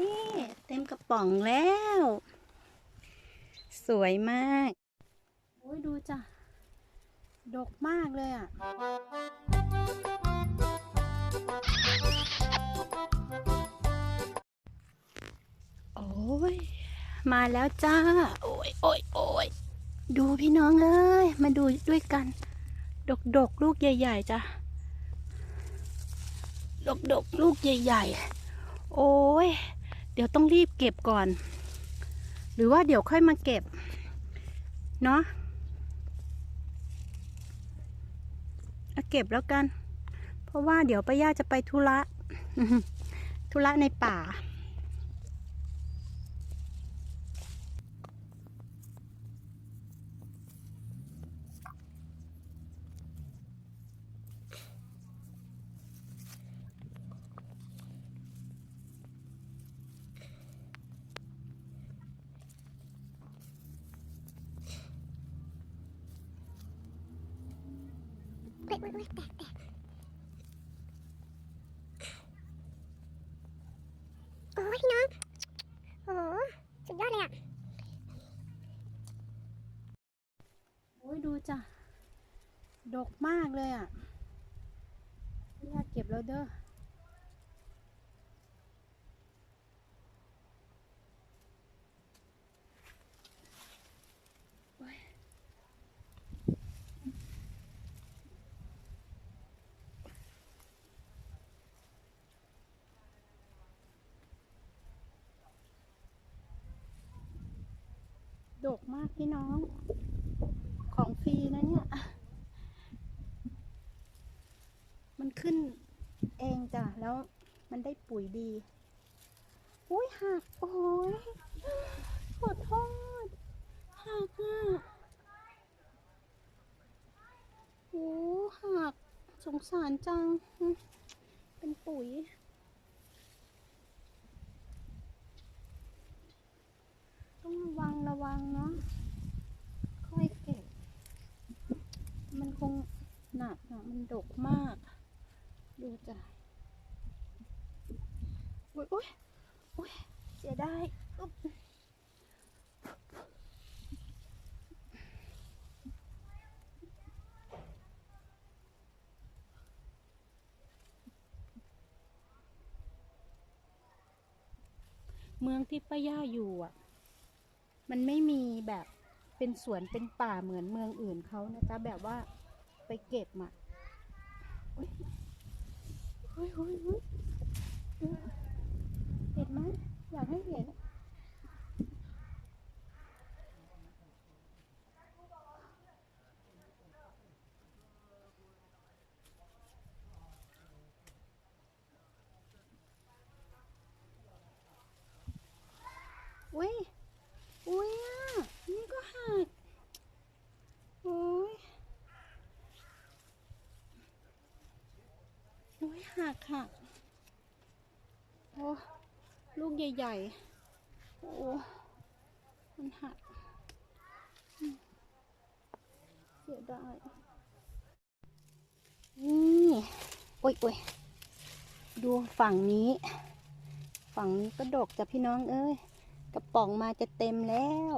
นี่เต็มกระป๋องแล้ว สวยมากโอ้ยดูจ้ะ ดกมากเลยอะโอ้ยมาแล้วจ้า โอ้ยโอ้ยโอ้ยดูพี่น้องเอ้ยมาดูด้วยกัน ดกดกๆลูกใหญ่ ๆจ้ะดกดกๆลูกใหญ่ ๆ โอ้ยเดี๋ยวต้องรีบเก็บก่อน หรือว่าเดี๋ยวค่อยมาเก็บ เนาะเอาเก็บแล้วกัน เพราะว่าเดี๋ยวป้าย่าจะไปธุระธุระในป่า เฮ้ยเฮ้ยแตกแตกโอ้ยพี่น้อง โอ้สุดยอดเลยอะโอ้ยดูจ้ะ ดกมากเลยอะอยากเก็บแล้วเด้อ พี่น้องของฟรีนะเนี่ย มันขึ้นเองจ้ะ แล้วมันได้ปุ๋ยดี อุ้ยหัก โอ้ยขอโทษหักอะโอ้หัก สงสารจัง เป็นปุ๋ยต้องระวังระวังเนาะ ค่อยเก็บ มันคงหนักอะ มันดกมาก ดูจ้ะอุ้ยอุ้ยอุ้ยเสียดายอุ๊บเมืองที่ป้าย่าอยู่อะ มันไม่มีแบบเป็นสวนเป็นป่าเหมือนเมืองอื่นเขานะจ๊ะแบบว่าไปเก็บอะ เฮ้ยเฮ้ยเฮ้ยเห็นไหมอยากให้เห็น อุ้ย อุ้ยอะ นี่ก็หัก โอ้ย โอ้ยหักโอ้ลูกใหญ่ ๆ โอ้มันหักเสียดายนี่โอ้ยโอ้ยดูฝั่งนี้ ฝั่งนี้ก็ดกจ้ะพี่น้องเอ้ย กระป๋องมาจะเต็มแล้ว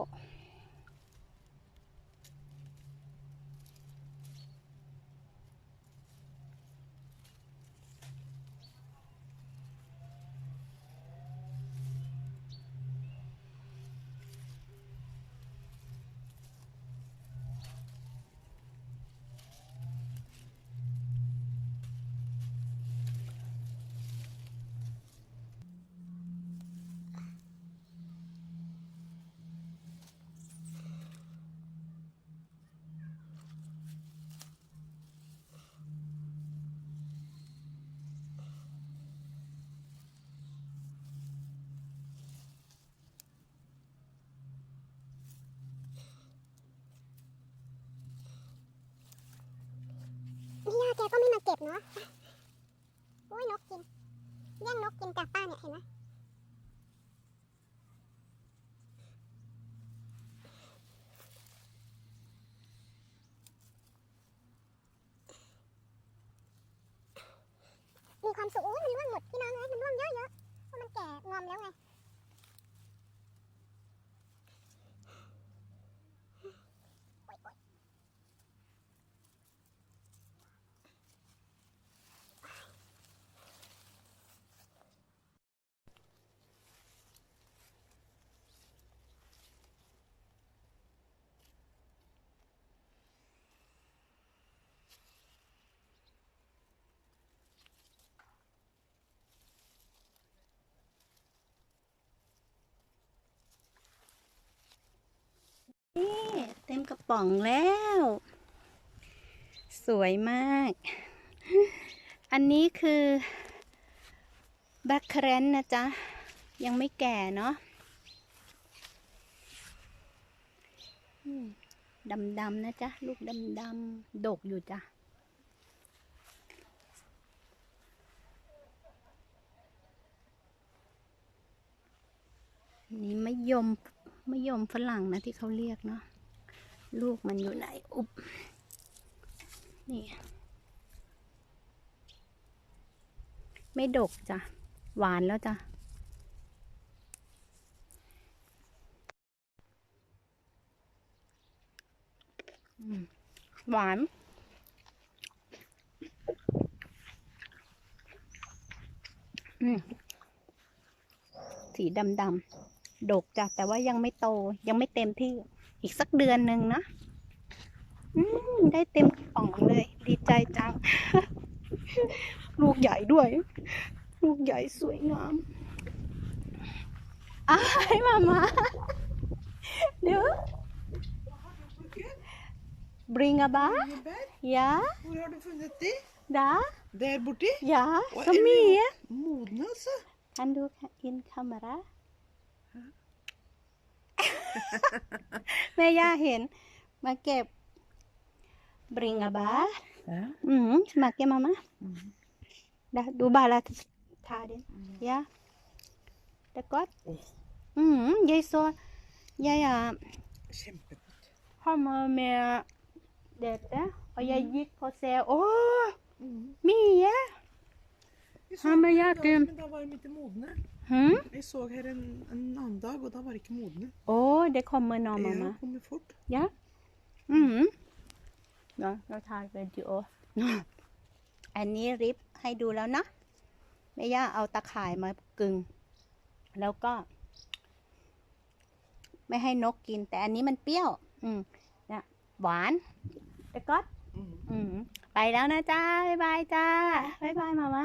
พี่ยาแก ก็ไม่มาเก็บเนาะโอ้ยนกกิน แย่งนกกินจากป้าเนี่ยเห็นไหมมีความสุขโอ้ยมันร่วงหมดพี่น้องเอ้ยมันร่วงเยอะๆเพราะมันแก่งอมแล้วไง กระป๋องแล้ว สวยมาก อันนี้คือแบ็คแครนนะจ๊ะ ยังไม่แก่เนาะอืมดำนะจ๊ะ ลูกดำๆดกอยู่จ้ะ นี่มะยมมะยมฝรั่งนะที่เขาเรียกเนาะ ลูกมันอยู่ไหน อุบนี่ไม่ดกจ้ะ หวานแล้วจ้ะ หวาน สีดำดำๆดกจ้ะ แต่ว่ายังไม่โต ยังไม่เต็มที่ อีกสักเดือนหนึ่งนะอืมได้เต็มกระป๋องเลย ดีใจจัง ลูกใหญ่ด้วย ลูกใหญ่สวยงามอ้ายมามาเดี๋ยว bring a bar Jordbær? ja Hvor har du funnet de? da Der borti? ja Oi, så er det mye Modne, altså. kan du in camera แม่ย่าเห็น มาเก็บ bring a bar Ja. อืม smaker mamma Mm. Da, du bare ta den. Ja. Det er godt. Åh. Mm, jeg så Jeg uh, Kjempegodt. kommer med dette, og jeg gikk og se Å, Mm. mye! Vi Ja, men jeg i dag, kan- men da var de ikke modne. Hm? Vi så her en, en annen dag, og da var de ikke modne. Å, det kommer nå, Ja, mamma. kommer fort. Ja. Mm. Ja, เราถ่ายวิดีโออันนี้ริบให้ดูแล้วนะแม่ย่าเอาตะข่ายมากึง แล้วก็ ไม่ให้นกกิน แต่อันนี้มันเปรี้ยว อืมเนี่ยหวานแต่ก็ Mm. อืมไปแล้วนะจ้าบ๊ายบายจ้าบ๊ายบายมามา